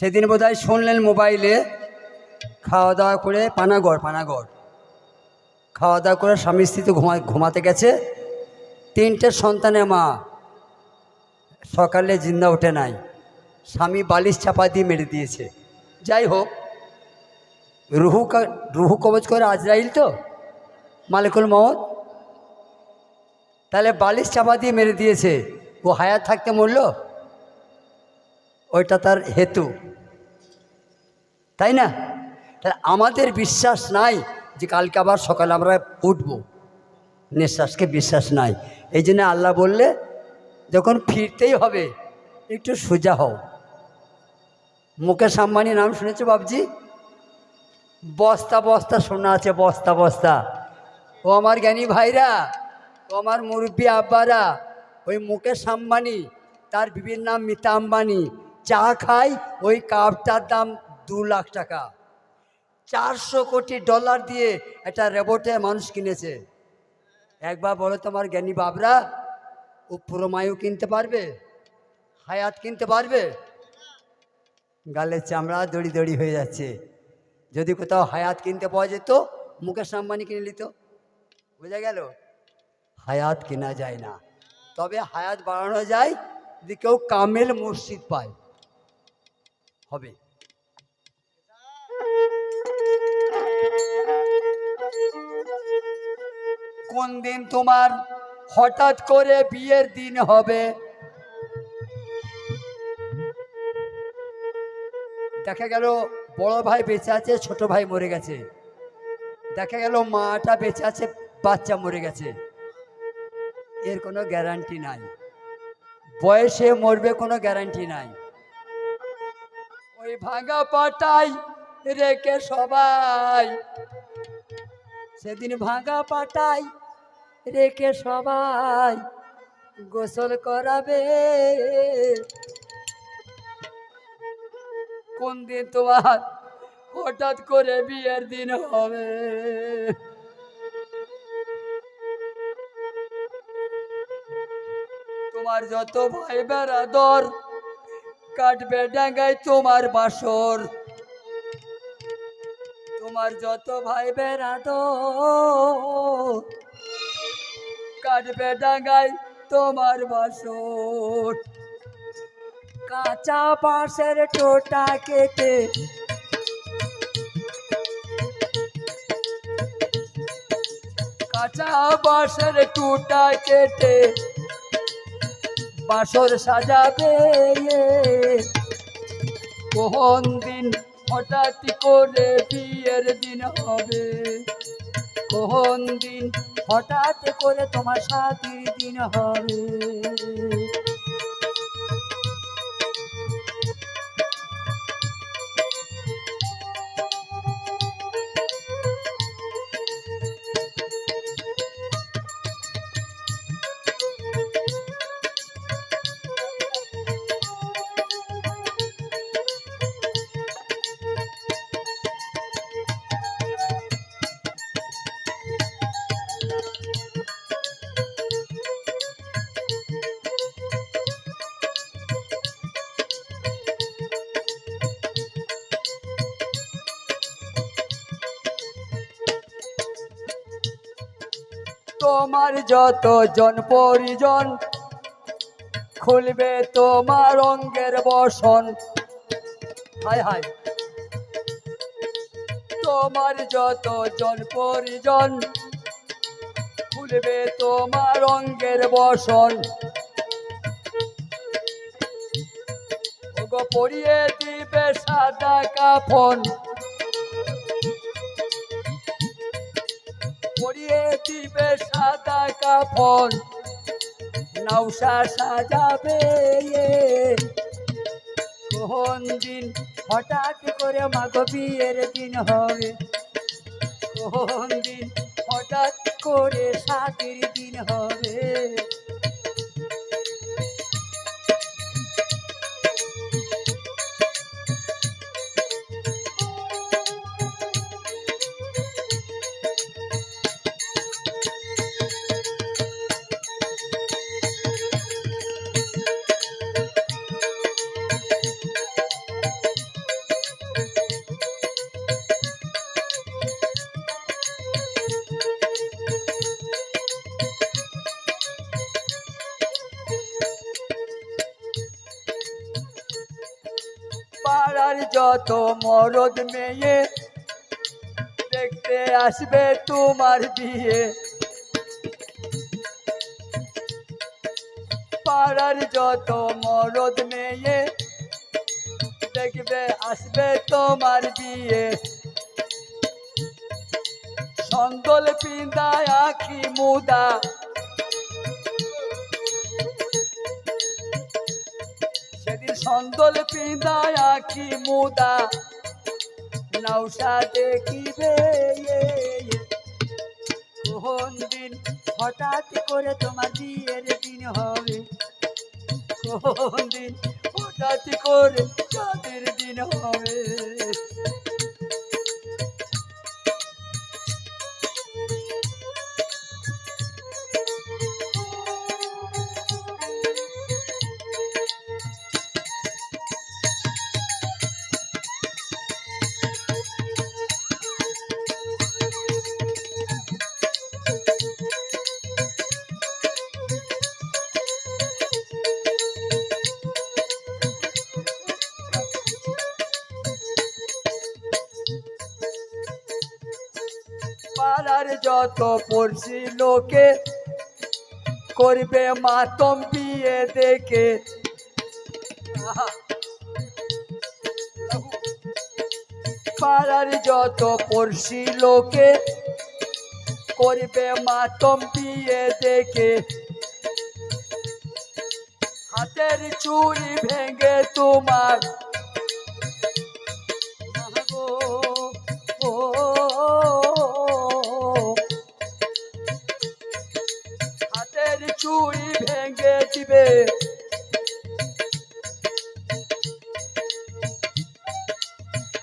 সেদিন বোধহয় শুনলেন মোবাইলে খাওয়া দাওয়া করে পানাগড় পানাগড়। খাওয়া দাওয়া করে স্বামী স্ত্রী তো ঘুমা ঘুমাতে গেছে। তিনটে সন্তানের মা। সকালে জিন্দা ওঠে নাই। স্বামী বালিশ চাপা দিয়ে মেরে দিয়েছে। যাই হোক, রুহু রুহু কবজ করে আজরাইল তো? মালিকুল মহম্মদ তাহলে বালিশ চাপা দিয়ে মেরে দিয়েছে। ও হায়াত থাকতে মরল? ওইটা তার হেতু। তাই না? তাহলে আমাদের বিশ্বাস নাই যে কালকে আবার সকালে আমরা উঠব। নিঃশ্বাসকে বিশ্বাস নাই। এই জন্য আল্লাহ বললে, যখন ফিরতেই হবে, একটু সোজা হও। মুকেশ আম্বানি নাম শুনেছো বাবজি বস্তা বস্তা, শোনা আছে, বস্তা বস্তা। ও আমার জ্ঞানী ভাইরা, ও আমার মুরব্বী আব্বারা, ওই মুকেশ আম্বানি, তার বিবির নাম মিতা আম্বানি। চা খাই, ওই কাপটার দাম দু লাখ টাকা। চারশো কোটি ডলার দিয়ে একটা রেবটে মানুষ কিনেছে। একবার বলো তোমার জ্ঞানী বাবরা ও পুরোমায়ু কিনতে পারবে? হায়াত কিনতে পারবে? গালের চামড়া দড়ি দড়ি হয়ে যাচ্ছে। যদি কোথাও হায়াত কিনতে পাওয়া যেত, মুকেশ আম্বানি কিনে নিত। বোঝা গেল? হায়াত কেনা যায় না। তবে হায়াত বাড়ানো যায় যদি কেউ কামেল মসজিদ পায়। হবে। কোন দিন তোমার হঠাৎ করে বিয়ের দিন হবে? দেখা গেল বড় ভাই বেঁচে আছে, ছোট ভাই মরে গেছে। দেখা গেল মাটা বেঁচে আছে, বাচ্চা মরে গেছে। এর কোনো গ্যারান্টি নাই। বয়সে মরবে কোনো গ্যারান্টি নাই। ওই ভাঙা পাটাই রেখে সবাই। সেদিন ভাঙা পাটাই রেখে সবাই গোসল করাবে। কোন দিন তোমার হঠাৎ করে বিয়ের দিন হবে? তোমার যত ভাই বেড়াদর কাটবে ডাঙ্গায় তোমার বাসর। তোমার যত ভাই বেড়াদর কাটবে ডাঙ্গায় তোমার বাসর। কাঁচা পাশের টোটা কেটে কাঁচা বাঁশের টুটা কেটে বাসর সাজাবে কোন দিন হঠাৎ করে বিয়ের দিন হবে? কোন দিন হঠাৎ করে তোমার সাথীর দিন হবে? তোমার যত জন পরিজন, খুলবে তোমার অঙ্গের বসন। হায় হায় তোমার যত জন পরিজন, খুলবে তোমার অঙ্গের বসন। পরিয়ে দিবে সাদা কাফন। পরিয়ে দিবে সাদা কাপড়। নৌসা সাজাবে কোন দিন হঠাৎ করে মাগো বিয়ের দিন হবে? কোন দিন হঠাৎ করে সাতের দিন হবে? যত মরদ মেয়ে। দেখতে আসবে তোমার বিয়ে। পাড়ার যত মরদ মেয়ে, দেখবে আসবে তোমার বিয়ে। সন্দল পিন্দায় আখি মুদা সেদিন সন্দল কি মুদা নৌসা দেখিবে কোন দিন হঠাৎ করে তোমার বিয়ের দিন হবে? কোন দিন হঠাৎ করে চাঁদের দিন হবে? পাড়ার যত পড়ছি লোকে করবে মাতম বিয়ে দেখে। পাড়ার যত পড়ছি লোকে করবে মাতম বিয়ে দেখে হাতের চুড়ি ভেঙে তোমার চুড়ি ভেঙে দিবে।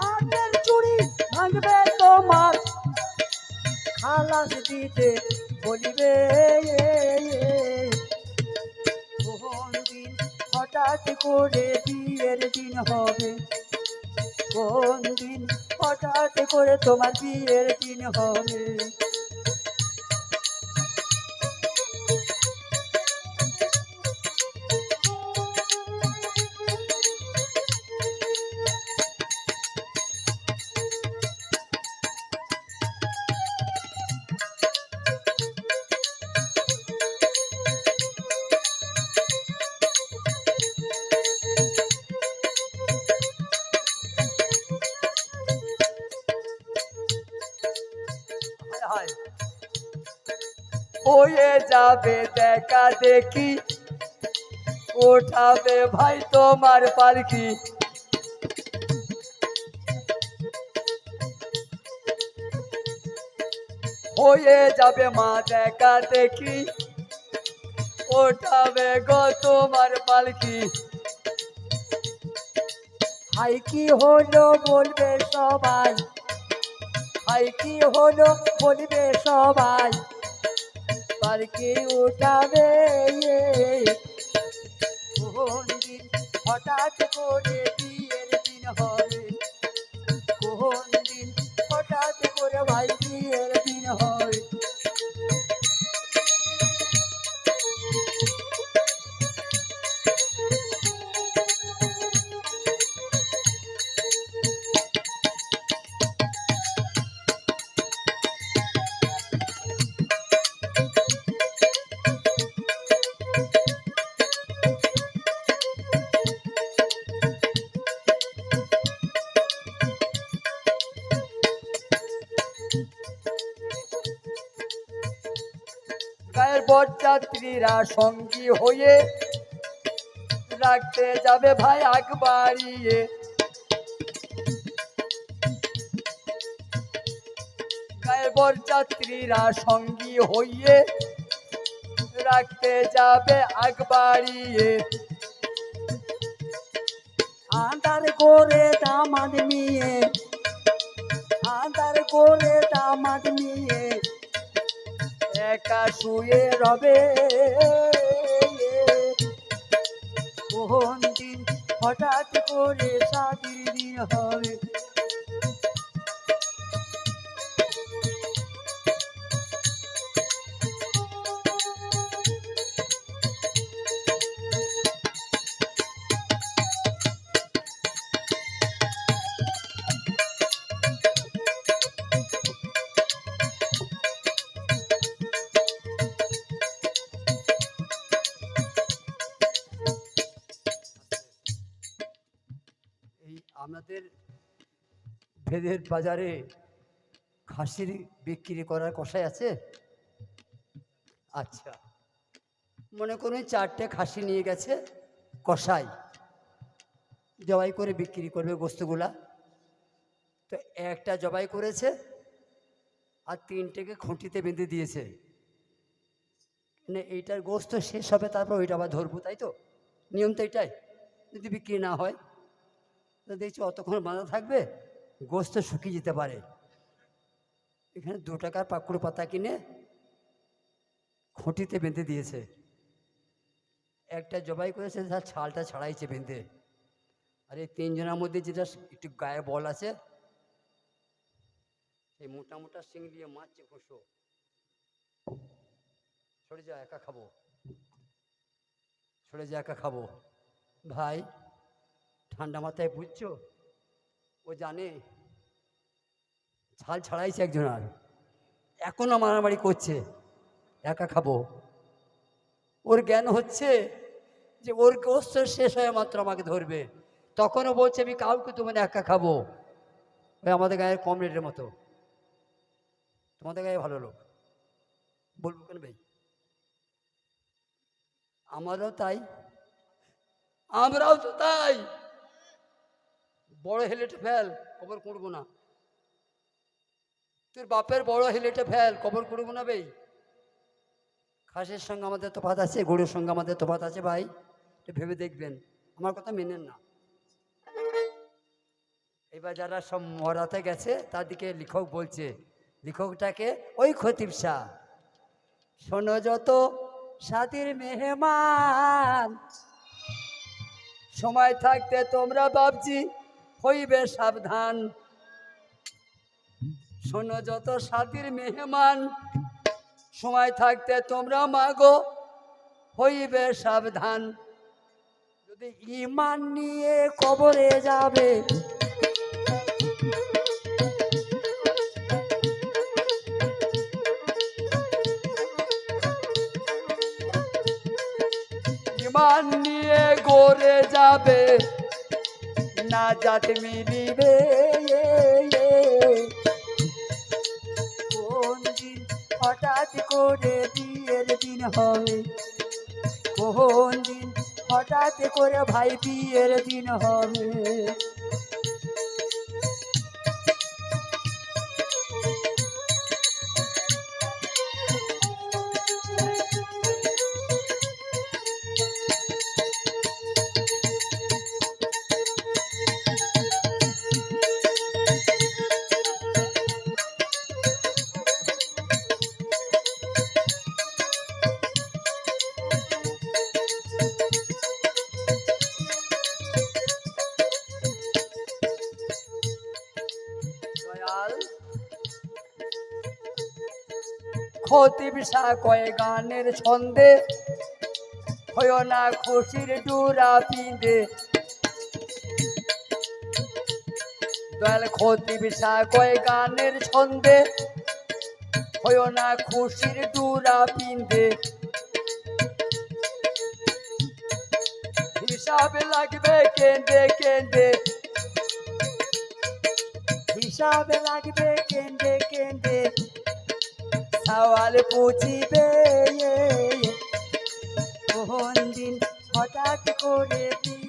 হাতের চুড়ি ভাঙবে তোমার, খালাস দিতে বলিবে। হঠাৎ করে বিয়ের দিন হবে? কোন দিন হঠাৎ করে তোমার বিয়ের দিন হবে? হয়ে যাবে, দেখা দেখি। ওঠাবে ভাই তোমার পালকি। হয়ে যাবে মা, দেখা দেখি। ওঠাবে গো তোমার পালকি। হাই কি হলো বলবে সবাই? হাই কি হলো বলবে সবাই? পালকি উঠাবে কোন দিন হঠাৎ করে বিয়ের দিন হবে বরযাত্রীরা সঙ্গী হয়ে রাখতে যাবে ভাই আগ বাড়িয়ে বরযাত্রীরা সঙ্গী হইয়ে রাখতে যাবে আগ বাড়িয়ে আন্দার করে দামাদ নিয়ে আন্দার করে দামাদ নিয়ে একা শুয়ে রবে। কোন দিন হঠাৎ করে সাদির দিন হবে। আপনাদের ভেদের বাজারে খাসির বিক্রি করার কষাই আছে? আচ্ছা। মনে করুন চারটে খাসি নিয়ে গেছে, কষাই। জবাই করে বিক্রি করবে গোস্তগুলা তো একটা জবাই করেছে আর তিনটেকে খুঁটিতে বেঁধে দিয়েছে। মানে এইটার গোস্ত শেষ হবে, তারপর ওইটা আবার ধরবো, তাই তো? নিয়ম তো এটাই, যদি বিক্রি না হয়। দেখছি অতক্ষণ বাঁধা থাকবে, গোস্ত শুকিয়ে যেতে পারে। এখানে দু টাকার পাকুড় পাতা কিনে খুঁটিতে বেঁধে দিয়েছে। একটা জবাই করেছে তার ছালটা ছাড়াইছে বেঁধে। আর এই তিনজনের মধ্যে যেটা একটু গায়ে বল আছে, সেই মোটা মোটা শিং দিয়ে মারছে ঘুষো। সরে যা, একা খাব। সরে যা, একা খাব। ভাই ঠান্ডা মাথায় বুঝছ? ও জানে। ছাল ছাড়াইছে একজন আর। এখনও মারামারি করছে। একা খাব। ওর জ্ঞান হচ্ছে যে ওর গোস্ত শেষ হয়ে মাত্র আমাকে ধরবে। তখনও বলছে, আমি কাউকে তোমার একা খাব। ওই আমাদের গায়ের কম রেটের মতো। তোমাদের গায়ে ভালো লোক। বলব কেন ভাই? আমারও তাই। আমরাও তো তাই। বড় হেলেটে ফেল, কবর করব না। তোর বাপের বড় হেলেটে ফেল, কবর করব না ভাই খাসের সঙ্গে আমাদের তফাত আছে, গরুর সঙ্গে আমাদের তফাত আছে ভাই। একটু ভেবে দেখবেন, আমার কথা মেনেন না। এবার যারা সব মরাতে গেছে তার দিকে লেখক বলছে, লেখকটাকে ওই খতিব শাহ। শোনো যত সাথীর মেহমান, সময় থাকতে তোমরা ভাবছি হইবে সাবধান। শোনো যত সাথীর মেহমান, সময় থাকতে তোমরা মাগো, হইবে সাবধান। যদি ইমান নিয়ে কবরে যাবে ইমান নিয়ে গড়ে যাবে। না জাত মিলিবে কোন দিন হঠাৎ করে বিয়ের দিন হবে? কোন দিন হঠাৎ করে ভাই বিয়ের দিন হবে? বিষা কয়ে গানের ছন্দে। হয় না খুশির ডুরা পিঁধে। দয়াল ক্ষতি বিষা কয়ে গানের ছন্দে। হয় না খুশির ডুরা পিঁধে। হিসাব লাগবে কেঁদে কেঁদে। হিসাব লাগবে কেঁদে কেঁদে। সওয়াল পুছিবে কোন দিন হঠাৎ করে বিয়ের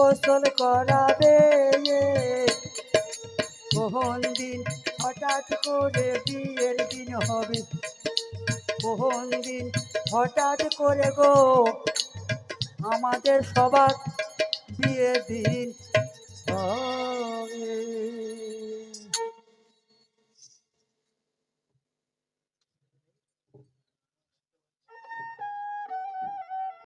গোসল করাবে কোন দিন হঠাৎ করে বিয়ের দিন হবে। কোন দিন হঠাৎ করে গো, আমাদের সবার বিয়ের দিন।